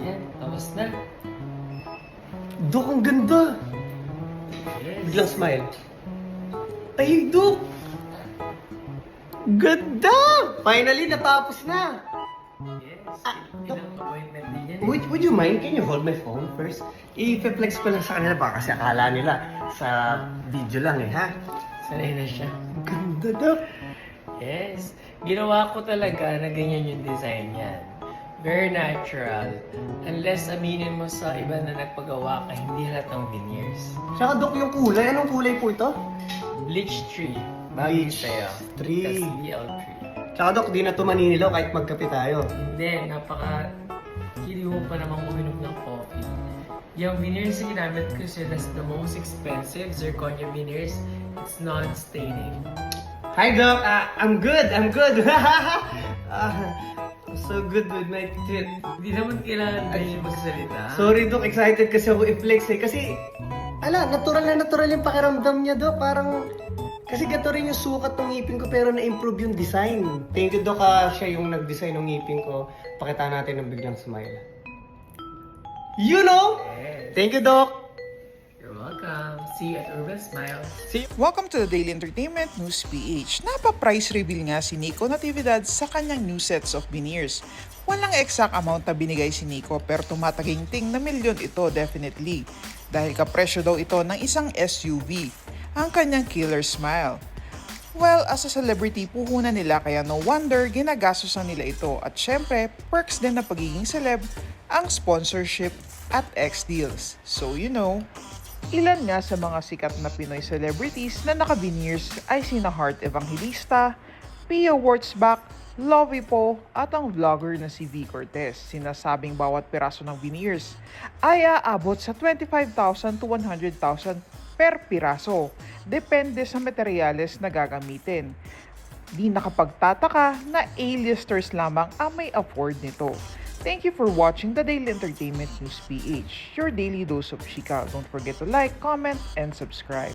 Yan, tapos na. Dok, ang ganda! Yes. Biglang smile. Ay, Dok! Ganda! Finally, natapos na! Yes. Ah, Ilang appointment din yan. eh. Would, would you mind? Can you hold my phone first? I-flex ko lang sa kanila ba kasi akala nila sa video lang eh, ha? Sanay na siya. Ang ganda, Dok! Yes. Ginawa ko talaga na ganyan yung design yan. Very natural. Unless aminin mo sa iba na nagpagawa ka, hindi halatang veneers. Tsaka, Dok, yung kulay. Anong kulay po ito? Bleach tree. Bagay Bleach sa'yo. tree. Tapos BL tree. Tsaka, Dok, di na ito maninilaw kahit magkape tayo. Hindi, napaka mo pa namang uminom ng coffee. Yung veneers na ginamit ko siya, that's the most expensive zirconia veneers. It's non-staining. Hi, Doc. Ah, I'm good. I'm good. So good with my teeth. Hindi naman kailangan ganyan magsalita. Sorry, Doc. Excited kasi ako i-flex eh. Kasi, ala, natural na natural yung pakiramdam niya, Doc. Parang, kasi gato rin yung sukat ng ngipin ko pero na-improve yung design. Thank you, Doc. ah, siya yung nag-design ng ngipin ko. Pakita natin ng biglang smile. You know? Yes. Thank you, Doc. See you at Urban Smiles. See Welcome to the Daily Entertainment News PH. Napa-price reveal nga si Nico Natividad sa kanyang new sets of veneers. Walang exact amount na binigay si Nico pero tumataginting na milyon ito definitely. Dahil kapresyo daw ito ng isang SUV, ang kanyang killer smile. Well, as a celebrity, puhunan nila kaya no wonder ginagastosan nila ito. At syempre, perks din na pagiging celeb ang sponsorship at X-Deals. So you know, Ilan nga sa mga sikat na Pinoy celebrities na naka-veneers ay sina Heart Evangelista, Pia Wurtzbach, Lovie Po at ang vlogger na si V. Cortez. Sinasabing bawat piraso ng veneers ay aabot sa 25,000 to 100,000 per piraso. Depende sa materyales na gagamitin. Di nakapagtataka na A-listers lamang ang may afford nito. Thank you for watching the Daily Entertainment News PH, your daily dose of chika. Don't forget to like, comment, and subscribe.